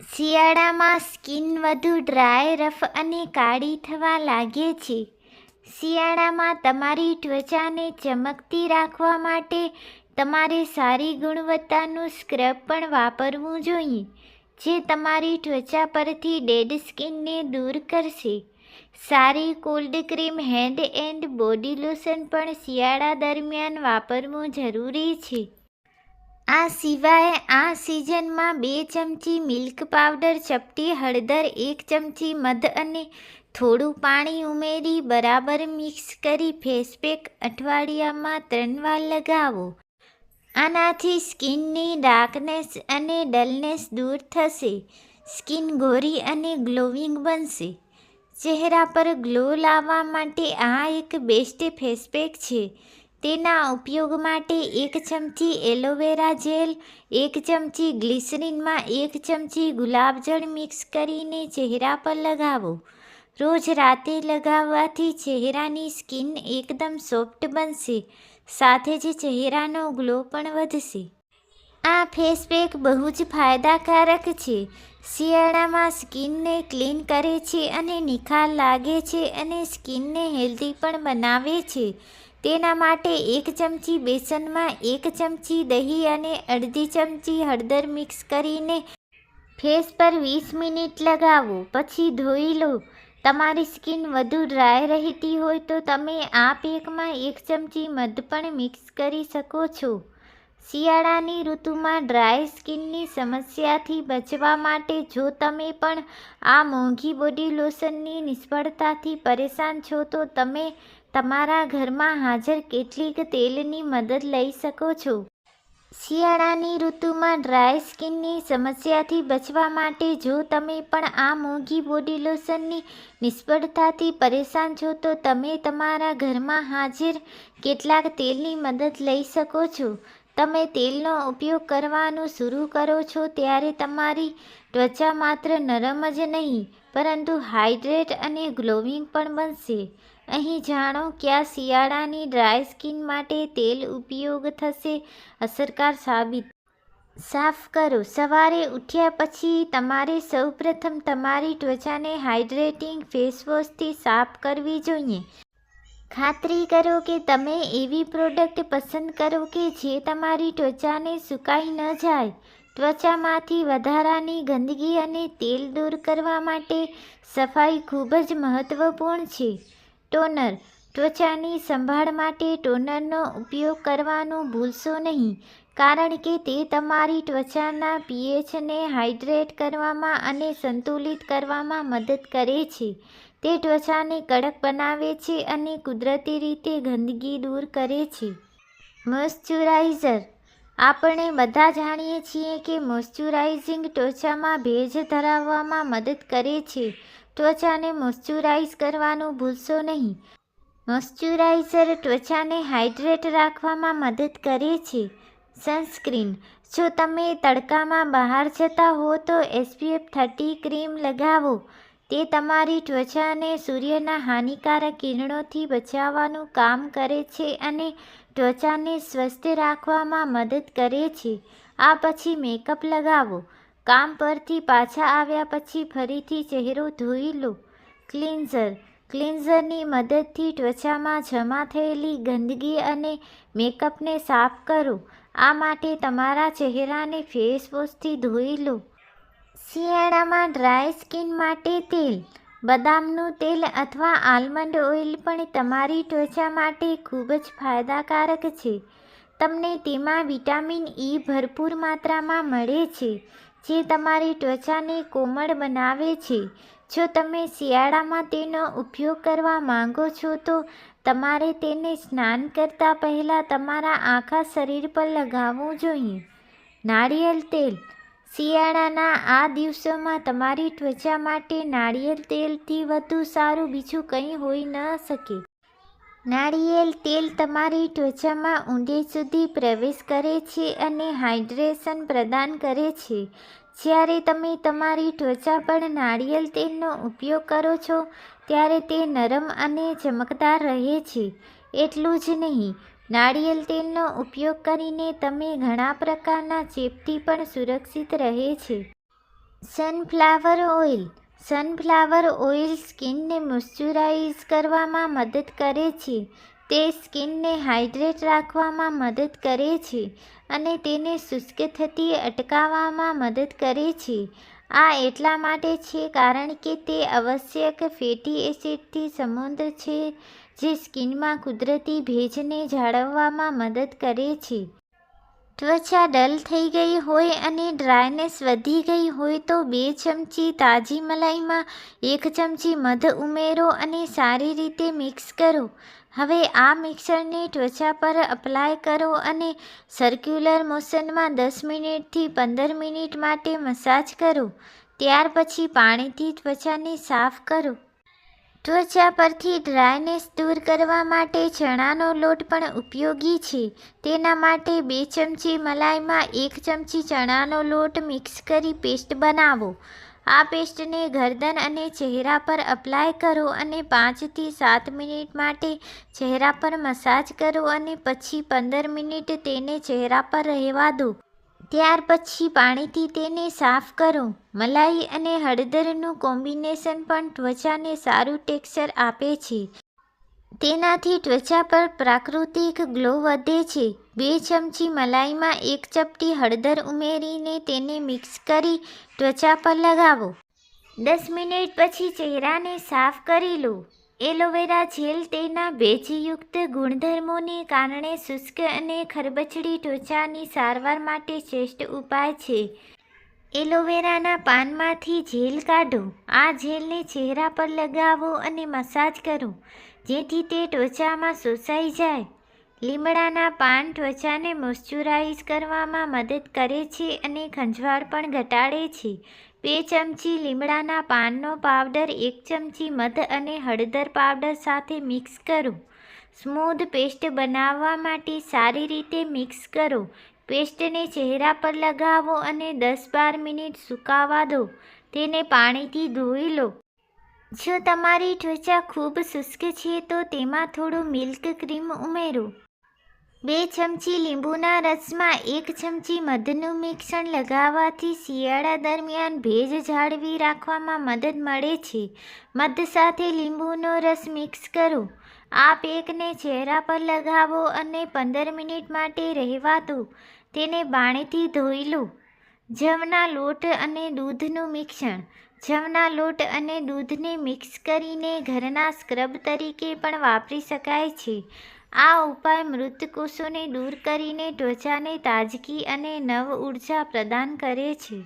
શિયાળામાં સ્કિન વધુ dry, rough અને કાળી થવા લાગે છે. શિયાળામાં તમારી ત્વચાને ચમકતી રાખવા માટે તમારે સારી ગુણવત્તાનું સ્ક્રબ પણ વાપરવું જોઈએ, જે તમારી ત્વચા પરથી ડેડ સ્કિનને દૂર કરશે. સારી cold cream hand and body lotion પણ શિયાળા દરમિયાન વાપરવું જરૂરી છે. આ સિવાય આ સિઝનમાં બે ચમચી મિલ્ક પાવડર, ચપટી હળદર, એક ચમચી મધ અને થોડું પાણી ઉમેરી બરાબર મિક્સ કરી ફેસ પેક અઠવાડિયામાં ત્રણ વાર લગાવો. આનાથી સ્કિનની ડાર્કનેસ અને ડલનેસ દૂર થશે. સ્કિન ગોરી અને ગ્લોવિંગ બનશે. ચહેરા પર ગ્લો લાવવા માટે આ એક બેસ્ટ ફેસપેક છે. તેના ઉપયોગ માટે એક ચમચી એલોવેરા જેલ, એક ચમચી ગ્લિસરીનમાં એક ચમચી ગુલાબજળ મિક્સ કરીને ચહેરા પર લગાવો. રોજ રાતે લગાવવાથી ચહેરાની સ્કિન એકદમ સોફ્ટ બનશે, સાથે જ ચહેરાનો ગ્લો પણ વધશે. આ ફેસ પેક બહુ જ ફાયદાકારક છે. શિયાળામાં સ્કિનને ક્લીન કરે છે અને નિખાર લાગે છે અને સ્કિનને હેલ્ધી પણ બનાવે છે. તેના માટે એક ચમચી બેસનમાં એક ચમચી દહીં અને અડધી ચમચી હળદર મિક્સ કરીને ફેસ પર વીસ મિનિટ લગાવો. પછી ધોઈ લો. તમારી સ્કિન વધુ ડ્રાય રહેતી હોય તો તમે આ પેકમાં એક ચમચી મધ પણ મિક્સ કરી શકો છો. શિયાળાની ઋતુમાં ડ્રાય સ્કિનની સમસ્યાથી બચવા માટે જો તમે પણ આ મોંઘી બોડી લોશનની નિષ્ફળતાથી પરેશાન છો તો તમે તમારા ઘરમાં હાજર કેટલીક તેલની મદદ લઈ શકો છો? શિયાળાની ઋતુમાં ડ્રાય સ્કિનની સમસ્યાથી બચવા માટે જો તમે પણ આ મોંઘી બોડી લોશનની નિષ્ફળતાથી પરેશાન છો, તો તમે તમારા ઘરમાં હાજર કેટલાક તેલની મદદ લઈ શકો છો. તમે તેલનો ઉપયોગ કરવાનું શરૂ કરો છો ત્યારે તમારી ત્વચા માત્ર નરમ જ નહીં, પરંતુ હાઇડ્રેટ અને ગ્લોવિંગ પણ બનશે. અહીં જાણો ક્યાં શિયાળાની ડ્રાય સ્કિન માટે તેલ ઉપયોગ થશે? અસરકાર સાબિત. સાફ કરો. સવારે ઉઠ્યા પછી તમારે સૌપ્રથમ તમારી ત્વચાને હાઇડ્રેટિંગ ફેસવોશથી સાફ કરવી જોઈએ. ખાતરી કરો કે તમે એવી પ્રોડક્ટ પસંદ કરો કે જે તમારી ત્વચાને સુકાઈ ન જાય. ત્વચામાંથી વધારાની ગંદકી અને તેલ દૂર કરવા માટે સફાઈ ખૂબ જ મહત્વપૂર્ણ છે. ટોનર. ત્વચાની સંભાળ માટે ટોનરનો ઉપયોગ કરવાનું ભૂલશો નહીં, કારણ કે તે તમારી ત્વચાના પીએચને હાઇડ્રેટ કરવામાં અને સંતુલિત કરવામાં મદદ કરે છે. તે ત્વચાને કડક બનાવે છે અને કુદરતી રીતે ગંદકી દૂર કરે છે. મોઇશ્ચરાઇઝર. આપણે બધા જાણીએ છીએ કે મોઇશ્ચરાઇઝિંગ ત્વચામાં ભેજ ધરાવવામાં મદદ કરે છે. ત્વચાને મોઇશ્ચરાઇઝ કરવાનું ભૂલશો નહીં. મોઇશ્ચરાઇઝર ત્વચાને હાઇડ્રેટ રાખવામાં મદદ કરે છે. સનસ્ક્રીન. જો તમે તડકામાં બહાર જતા હો તો એસપીએફ થર્ટી ક્રીમ લગાવો. તે તમારી ત્વચાને સૂર્યના હાનિકારક કિરણોથી બચાવવાનું કામ કરે છે અને ત્વચાને સ્વસ્થ રાખવામાં મદદ કરે છે. આ પછી મેકઅપ લગાવો. કામ પરથી પાછા આવ્યા પછી ફરીથી ચહેરો ધોઈ લો. ક્લિન્ઝર. ક્લિન્ઝરની મદદથી ત્વચામાં જમા થયેલી ગંદકી અને મેકઅપને સાફ કરો. આ માટે તમારા ચહેરાને ફેસ વોશથી ધોઈ લો. શિયાળામાં ડ્રાય સ્કિન માટે તેલ. બદામનું તેલ અથવા આલમંડ ઓઇલ પણ તમારી ત્વચા માટે ખૂબ જ ફાયદાકારક છે. તમને તેમાં વિટામિન ઈ ભરપૂર માત્રામાં મળે છે. જે તમારી ત્વચાને કોમળ બનાવે છે. જો તમે શિયાળામાં તેનો ઉપયોગ કરવા માંગો છો તો તમારે તેને સ્નાન કરતાં પહેલાં તમારા આખા શરીર પર લગાવવું જોઈએ. નાળિયેર તેલ. શિયાળાના આ દિવસોમાં તમારી ત્વચા માટે નાળિયેર તેલથી વધુ સારું બીજું કંઈ હોઈ ન શકે. નાળિયેર તેલ તમારી ત્વચામાં ઊંડે સુધી પ્રવેશ કરે છે અને હાઇડ્રેશન પ્રદાન કરે છે. જ્યારે તમે તમારી ત્વચા પર નાળિયેર તેલનો ઉપયોગ કરો છો, ત્યારે તે નરમ અને ચમકદાર રહે છે. એટલું જ નહીં, નાળિયેર તેલનો ઉપયોગ કરીને તમે ઘણા પ્રકારના ચેપથી પણ સુરક્ષિત રહે છે. સનફ્લાવર ઓઇલ સનફ્લાવર ઓઇલ સ્કિનને મોઇશ્ચરાઇઝ કરવામાં મદદ કરે છે. તે સ્કિનને હાઇડ્રેટ રાખવામાં મદદ કરે છે અને તેને શુષ્ક થતી અટકાવવામાં મદદ કરે છે. આ એટલા માટે છે કારણ કે તે આવશ્યક ફેટી એસિડથી સમૃદ્ધ છે, જે સ્કિનમાં કુદરતી ભેજને જાળવવામાં મદદ કરે છે. ત્વચા ડલ થઈ ગઈ હોય અને ડ્રાયનેસ વધી ગઈ હોય તો બે ચમચી તાજી મલાઈમાં એક ચમચી મધ ઉમેરો અને સારી રીતે મિક્સ કરો. હવે આ મિક્સરને ત્વચા પર અપ્લાય કરો અને સર્ક્યુલર મોશનમાં દસ મિનિટથી પંદર મિનિટ માટે મસાજ કરો. ત્યાર પછી પાણીથી ત્વચાને સાફ કરો. ત્વચા પરથી ડ્રાયનેસ દૂર કરવા માટે ચણાનો લોટ પણ ઉપયોગી છે. તેના માટે બે ચમચી મલાઈમાં એક ચમચી ચણાનો લોટ મિક્સ કરી પેસ્ટ બનાવો. આ પેસ્ટને ગરદન અને ચહેરા પર અપ્લાય કરો અને પાંચથી સાત મિનિટ માટે ચહેરા પર મસાજ કરો અને પછી પંદર મિનિટ તેને ચહેરા પર રહેવા દો. ત્યાર પછી પાણીથી તેને સાફ કરો. મલાઈ અને હળદરનું કોમ્બિનેશન પણ ત્વચાને સારું ટેક્સચર આપે છે. તેનાથી ત્વચા પર પ્રાકૃતિક ગ્લો વધે છે. બે ચમચી મલાઈમાં એક ચપટી હળદર ઉમેરીને તેને મિક્સ કરી ત્વચા પર લગાવો. દસ મિનિટ પછી ચહેરાને સાફ કરી લો. એલોવેરા જેલ તેના ભેજયુક્ત ગુણધર્મોને કારણે શુષ્ક અને ખરબચડી ત્વચાની સારવાર માટે શ્રેષ્ઠ ઉપાય છે. એલોવેરાના પાનમાંથી જેલ કાઢો. આ જેલને ચહેરા પર લગાવો અને મસાજ કરો, જેથી તે ત્વચામાં શોષાઈ જાય. લીમડાના પાન ત્વચાને મોઇશ્ચરાઇઝ કરવામાં મદદ કરે છે અને ખંજવાળ પણ ઘટાડે છે. બે ચમચી લીમડાના પાનનો પાવડર, એક ચમચી મધ અને હળદર પાવડર સાથે મિક્સ કરો. સ્મૂધ પેસ્ટ બનાવવા માટે સારી રીતે મિક્સ કરો. પેસ્ટને ચહેરા પર લગાવો અને દસ બાર મિનિટ સુકાવા દો. તેને પાણીથી ધોઈ લો. જો તમારી ત્વચા ખૂબ શુષ્ક છે, તો તેમાં થોડું મિલ્ક ક્રીમ ઉમેરો. બે ચમચી લીંબુના રસમાં એક ચમચી મધનું મિશ્રણ લગાવવાથી શિયાળા દરમિયાન ભેજ જાળવી રાખવામાં મદદ મળે છે. મધ સાથે લીંબુનો રસ મિક્સ કરો. આ પેકને ચહેરા પર લગાવો અને પંદર મિનિટ માટે રહેવા દો. તેને બાણેથી ધોઈ લો. જમના લોટ અને દૂધનું મિશ્રણ. જમના લોટ અને દૂધને મિક્સ કરીને ઘરના સ્ક્રબ તરીકે પણ વાપરી શકાય છે. આ ઉપાય મૃત કોષોને દૂર કરીને ત્વચાને તાજગી અને નવ ઊર્જા પ્રદાન કરે છે.